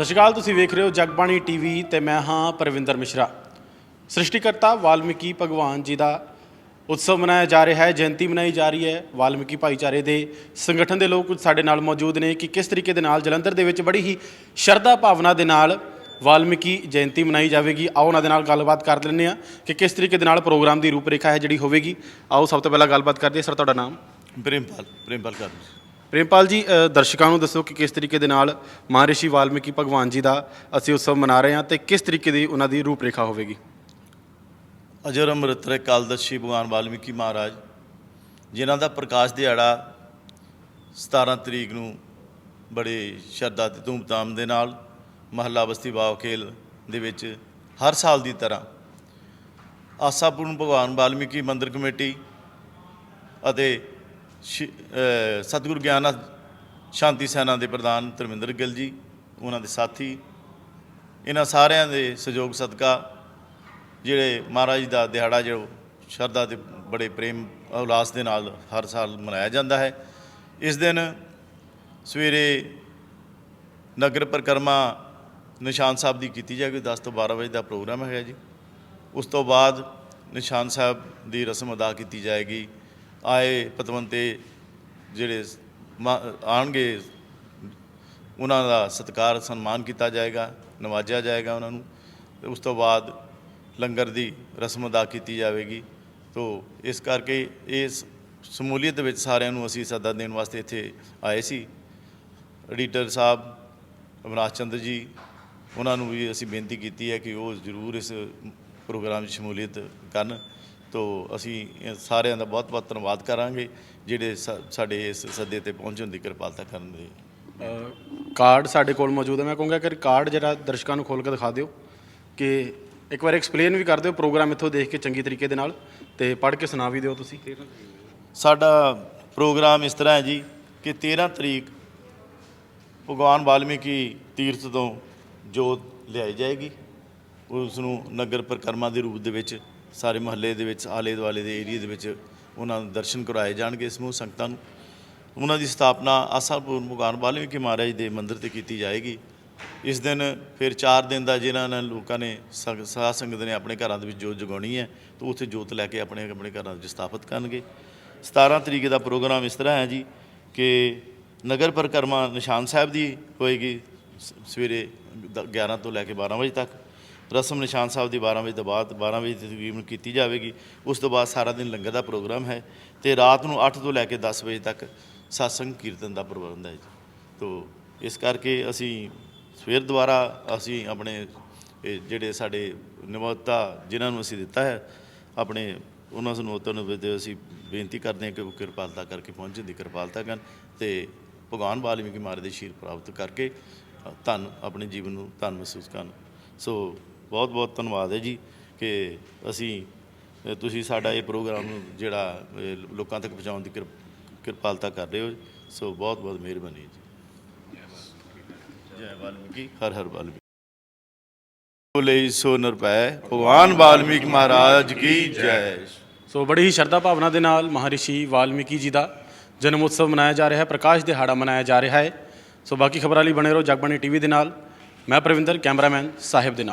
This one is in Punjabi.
ਸਤਿ ਸ਼੍ਰੀ ਅਕਾਲ, ਤੁਸੀਂ ਵੇਖ ਰਹੇ ਹੋ ਜਗਬਾਣੀ ਟੀਵੀ ਤੇ ਮੈਂ ਹਾਂ ਪਰਵਿੰਦਰ ਮਿਸ਼ਰਾ। ਸ੍ਰਿਸ਼ਟੀਕਰਤਾ ਵਾਲਮੀਕੀ ਭਗਵਾਨ ਜੀ ਦਾ ਉਤਸਵ ਮਨਾਇਆ ਜਾ ਰਿਹਾ ਹੈ, ਜਯੰਤੀ ਮਨਾਈ ਜਾ ਰਹੀ ਹੈ ਵਾਲਮੀਕੀ ਭਾਈਚਾਰੇ ਦੇ ਸੰਗਠਨ ਦੇ ਲੋਕ ਕੁਝ ਸਾਡੇ ਨਾਲ ਮੌਜੂਦ ਨੇ ਕਿ ਕਿਸ ਤਰੀਕੇ ਦੇ ਨਾਲ ਜਲੰਧਰ ਦੇ ਵਿੱਚ ਬੜੀ ਹੀ ਸ਼ਰਧਾ ਭਾਵਨਾ ਦੇ ਨਾਲ ਵਾਲਮੀਕੀ ਜਯੰਤੀ ਮਨਾਈ ਜਾਵੇਗੀ। ਆਓ ਉਹਨਾਂ ਦੇ ਨਾਲ ਗੱਲਬਾਤ ਕਰ ਲੈਂਦੇ ਹਾਂ ਕਿ ਕਿਸ ਤਰੀਕੇ ਦੇ ਨਾਲ ਪ੍ਰੋਗਰਾਮ ਦੀ ਰੂਪਰੇਖਾ ਹੈ ਜਿਹੜੀ ਹੋਵੇਗੀ। ਆਓ ਸਭ ਤੋਂ ਪਹਿਲਾਂ ਗੱਲਬਾਤ ਕਰਦੇ ਹਾਂ। ਸਰ, ਤੁਹਾਡਾ ਨਾਮ? ਪ੍ਰੇਮਪਾਲ ਪ੍ਰੇਮਪਾਲ ਕਰ ਪ੍ਰੇਮਪਾਲ ਜੀ ਅ, ਦਰਸ਼ਕਾਂ ਨੂੰ ਦੱਸੋ ਕਿ ਕਿਸ ਤਰੀਕੇ ਦੇ ਨਾਲ ਮਹਾਰਿਸ਼ੀ ਵਾਲਮੀਕੀ ਭਗਵਾਨ ਜੀ ਦਾ ਅਸੀਂ ਉਤਸਵ ਮਨਾ ਰਹੇ ਹਾਂ ਤੇ ਕਿਸ ਤਰੀਕੇ ਦੀ ਉਹਨਾਂ ਦੀ ਰੂਪਰੇਖਾ ਹੋਵੇਗੀ? ਅਜਰ ਅੰਮ੍ਰਿਤਰੇ ਕਾਲਦਸ਼ੀ ਭਗਵਾਨ ਵਾਲਮੀਕੀ ਮਹਾਰਾਜ ਜਿਨ੍ਹਾਂ ਦਾ ਪ੍ਰਕਾਸ਼ ਦਿਹਾੜਾ 17 ਤਰੀਕ ਨੂੰ ਬੜੇ ਸ਼ਰਧਾ ਤੇ ਧੂਮਧਾਮ ਦੇ ਨਾਲ ਮਹੱਲਾ ਬਸਤੀ ਬਾਵਖੇਲ ਦੇ ਵਿੱਚ ਹਰ ਸਾਲ ਦੀ ਤਰ੍ਹਾਂ ਆਸਾਪੂਰਨ ਭਗਵਾਨ ਵਾਲਮੀਕੀ ਮੰਦਿਰ ਕਮੇਟੀ ਅਤੇ ਸਤਿਗੁਰੂ ਗਿਆਨਨਾਥ ਸ਼ਾਂਤੀ ਸੈਨਾ ਦੇ ਪ੍ਰਧਾਨ ਧਰਮਿੰਦਰ ਗਿੱਲ ਜੀ, ਉਹਨਾਂ ਦੇ ਸਾਥੀ, ਇਹਨਾਂ ਸਾਰਿਆਂ ਦੇ ਸਹਿਯੋਗ ਸਦਕਾ ਜਿਹੜੇ ਮਹਾਰਾਜ ਦਾ ਦਿਹਾੜਾ ਜੋ ਸ਼ਰਧਾ ਤੇ ਬੜੇ ਪ੍ਰੇਮ ਉਲਾਸ ਦੇ ਨਾਲ ਹਰ ਸਾਲ ਮਨਾਇਆ ਜਾਂਦਾ ਹੈ। ਇਸ ਦਿਨ ਸਵੇਰੇ ਨਗਰ ਪਰਿਕਰਮਾ ਨਿਸ਼ਾਨ ਸਾਹਿਬ ਦੀ ਕੀਤੀ ਜਾਏਗੀ 10 ਤੋਂ 12 ਵਜੇ ਦਾ ਪ੍ਰੋਗਰਾਮ ਹੈਗਾ ਜੀ। ਉਸ ਤੋਂ ਬਾਅਦ ਨਿਸ਼ਾਨ ਸਾਹਿਬ ਦੀ ਰਸਮ ਅਦਾ ਕੀਤੀ ਜਾਏਗੀ। ਆਏ ਪਤਵੰਤੇ ਜਿਹੜੇ ਮਾ- ਆਉਣਗੇ, ਉਹਨਾਂ ਦਾ ਸਤਿਕਾਰ ਸਨਮਾਨ ਕੀਤਾ ਜਾਏਗਾ, ਨਵਾਜਿਆ ਜਾਏਗਾ ਉਹਨਾਂ ਨੂੰ। ਉਸ ਤੋਂ ਬਾਅਦ ਲੰਗਰ ਦੀ ਰਸਮ ਅਦਾ ਕੀਤੀ ਜਾਵੇਗੀ। ਤੋ ਇਸ ਕਰਕੇ ਇਸ ਸਮੂਲੀਅਤ ਵਿੱਚ ਸਾਰਿਆਂ ਨੂੰ ਅਸੀਂ ਸੱਦਾ ਦੇਣ ਵਾਸਤੇ ਇੱਥੇ ਆਏ ਸੀ। ਐਡੀਟਰ ਸਾਹਿਬ ਅਮਰਾਜ ਚੰਦਰ ਜੀ, ਉਹਨਾਂ ਨੂੰ ਵੀ ਅਸੀਂ ਬੇਨਤੀ ਕੀਤੀ ਹੈ ਕਿ ਉਹ ਜ਼ਰੂਰ ਇਸ ਪ੍ਰੋਗਰਾਮ 'ਚ ਸ਼ਮੂਲੀਅਤ ਕਰਨ। ਤੋ ਅਸੀਂ ਸਾਰਿਆਂ ਦਾ ਬਹੁਤ ਬਹੁਤ ਧੰਨਵਾਦ ਕਰਾਂਗੇ ਜਿਹੜੇ ਸਾਡੇ ਇਸ ਸੱਦੇ ਤੇ ਪਹੁੰਚਣ ਦੀ ਕਿਰਪਾਲਤਾ ਕਰਨ ਦੇ। ਕਾਰਡ ਸਾਡੇ ਕੋਲ ਮੌਜੂਦ ਹੈ। ਮੈਂ ਕਹੂੰਗਾ ਕਿ ਕਾਰਡ ਜਿਹੜਾ ਦਰਸ਼ਕਾਂ ਨੂੰ ਖੋਲ ਕੇ ਦਿਖਾ ਦਿਓ ਕਿ ਇੱਕ ਵਾਰ ਐਕਸਪਲੇਨ ਵੀ ਕਰ ਦਿਓ ਪ੍ਰੋਗਰਾਮ ਇੱਥੋਂ ਦੇਖ ਕੇ ਚੰਗੀ ਤਰੀਕੇ ਦੇ ਨਾਲ ਤੇ ਪੜ੍ਹ ਕੇ ਸੁਣਾ ਵੀ ਦਿਓ ਤੁਸੀਂ। ਸਾਡਾ ਪ੍ਰੋਗਰਾਮ ਇਸ ਤਰ੍ਹਾਂ ਹੈ ਜੀ ਕਿ 13 ਤਰੀਕ ਭਗਵਾਨ ਵਾਲਮੀਕੀ ਤੀਰਥ ਤੋਂ ਜੋਤ ਲਿਆਈ ਜਾਏਗੀ। ਉਸ ਨੂੰ ਨਗਰ ਪਰਿਕਰਮਾ ਦੇ ਰੂਪ ਦੇ ਵਿੱਚ ਸਾਰੇ ਮਹੱਲੇ ਦੇ ਵਿੱਚ, ਆਲੇ ਦੁਆਲੇ ਦੇ ਏਰੀਆ ਦੇ ਵਿੱਚ ਉਹਨਾਂ ਨੂੰ ਦਰਸ਼ਨ ਕਰਾਏ ਜਾਣਗੇ ਸਮੂਹ ਸੰਗਤਾਂ ਨੂੰ। ਉਹਨਾਂ ਦੀ ਸਥਾਪਨਾ ਆਸਾਪੁਰ ਭਗਵਾਨ ਵਾਲਮੀਕੀ ਮਹਾਰਾਜ ਦੇ ਮੰਦਿਰ ਤੇ ਕੀਤੀ ਜਾਏਗੀ। ਇਸ ਦਿਨ ਫਿਰ 4 ਦਿਨ ਦਾ ਜਿਹਨਾਂ ਨੇ ਲੋਕਾਂ ਨੇ ਸੰਗ- ਸਾਧ ਸੰਗਤ ਨੇ ਆਪਣੇ ਘਰਾਂ ਦੇ ਵਿੱਚ ਜੋਤ ਜਗਾਉਣੀ ਹੈ, ਤਾਂ ਉੱਥੇ ਜੋਤ ਲੈ ਕੇ ਆਪਣੇ ਆਪਣੇ ਘਰਾਂ ਵਿੱਚ ਸਥਾਪਿਤ ਕਰਨਗੇ। 17 ਤਰੀਕ ਦਾ ਪ੍ਰੋਗਰਾਮ ਇਸ ਤਰ੍ਹਾਂ ਹੈ ਜੀ ਕਿ ਨਗਰ ਪਰਿਕਰਮਾ ਨਿਸ਼ਾਨ ਸਾਹਿਬ ਦੀ ਹੋਏਗੀ ਸ- ਸਵੇਰੇ ਦ- 11 ਤੋਂ ਲੈ ਕੇ 12 ਵਜੇ ਤੱਕ। ਰਸਮ ਨਿਸ਼ਾਨ ਸਾਹਿਬ ਦੀ 12 ਵਜੇ ਤੋਂ ਬਾਅਦ 12 ਵਜੇ ਦੀ ਤਕਰੀਬਨ ਕੀਤੀ ਜਾਵੇਗੀ। ਉਸ ਤੋਂ ਬਾਅਦ ਸਾਰਾ ਦਿਨ ਲੰਗਰ ਦਾ ਪ੍ਰੋਗਰਾਮ ਹੈ ਤੇ ਰਾਤ ਨੂੰ 8 ਤੋਂ ਲੈ ਕੇ 10 ਵਜੇ ਤੱਕ satsang ਕੀਰਤਨ ਦਾ ਪ੍ਰਬੰਧ ਹੈ ਜੀ। ਤੋ ਇਸ ਕਰਕੇ ਅਸੀਂ ਸਵੇਰ ਦੁਆਰਾ ਅਸੀਂ ਆਪਣੇ ਜਿਹੜੇ ਸਾਡੇ ਨਿਮਰਤਾ ਜਿਨ੍ਹਾਂ ਨੂੰ ਅਸੀਂ ਦਿੱਤਾ ਹੈ, ਆਪਣੇ ਉਹਨਾਂ ਸਨੋਤਾਂ ਨੂੰ ਅਸੀਂ ਬੇਨਤੀ ਕਰਦੇ ਹਾਂ ਕਿ ਉਹ ਕਿਰਪਾਲਤਾ ਕਰਕੇ ਪਹੁੰਚਣ ਦੀ ਕਿਰਪਾਲਤਾ ਕਰਨ ਤੇ ਭਗਵਾਨ ਵਾਲਮੀਕੀ ਮਹਾਰਾਜ ਦੇ ਸ਼ੀਰ ਪ੍ਰਾਪਤ ਕਰਕੇ ਧੰਨ, ਆਪਣੇ ਜੀਵਨ ਨੂੰ ਧੰਨ ਮਹਿਸੂਸ ਕਰਨ। ਸੋ ਬਹੁਤ ਬਹੁਤ ਧੰਨਵਾਦ ਹੈ ਜੀ ਕਿ ਅਸੀਂ ਤੁਸੀਂ ਸਾਡਾ ਇਹ ਪ੍ਰੋਗਰਾਮ ਜਿਹੜਾ ਲੋਕਾਂ ਤੱਕ ਪਹੁੰਚਾਉਣ ਦੀ ਕਿਰਪ- ਕਿਰਪਾਲਤਾ ਕਰ ਰਹੇ ਹੋ ਸੋ ਬਹੁਤ ਬਹੁਤ ਮਿਹਰਬਾਨੀ ਜੀ। ਜੈ ਵਾਲਮੀਕੀ, ਹਰ ਹਰ ਵਾਲਮੀਕੀ ਬੋਲੇ ਸੋ ਨਿਰਭੈ, ਭਗਵਾਨ ਵਾਲਮੀਕ ਮਹਾਰਾਜ ਕੀ ਜੈ। ਸੋ ਬੜੀ ਹੀ ਸ਼ਰਧਾ ਭਾਵਨਾ ਦੇ ਨਾਲ ਮਹਾਰਿਸ਼ੀ ਵਾਲਮੀਕੀ ਜੀ ਦਾ ਜਨਮ ਉਤਸਵ ਮਨਾਇਆ ਜਾ ਰਿਹਾ ਹੈ, ਪ੍ਰਕਾਸ਼ ਦਿਹਾੜਾ ਮਨਾਇਆ ਜਾ ਰਿਹਾ ਹੈ। ਸੋ ਬਾਕੀ ਖਬਰਾਂ ਲਈ ਬਣੇ ਰਹੋ ਜਗਬਾਣੀ ਟੀਵੀ ਦੇ ਨਾਲ। ਮੈਂ ਪ੍ਰਵਿੰਦਰ, ਕੈਮਰਾਮੈਨ ਸਾਹਿਬ ਦੇ ਨਾਲ।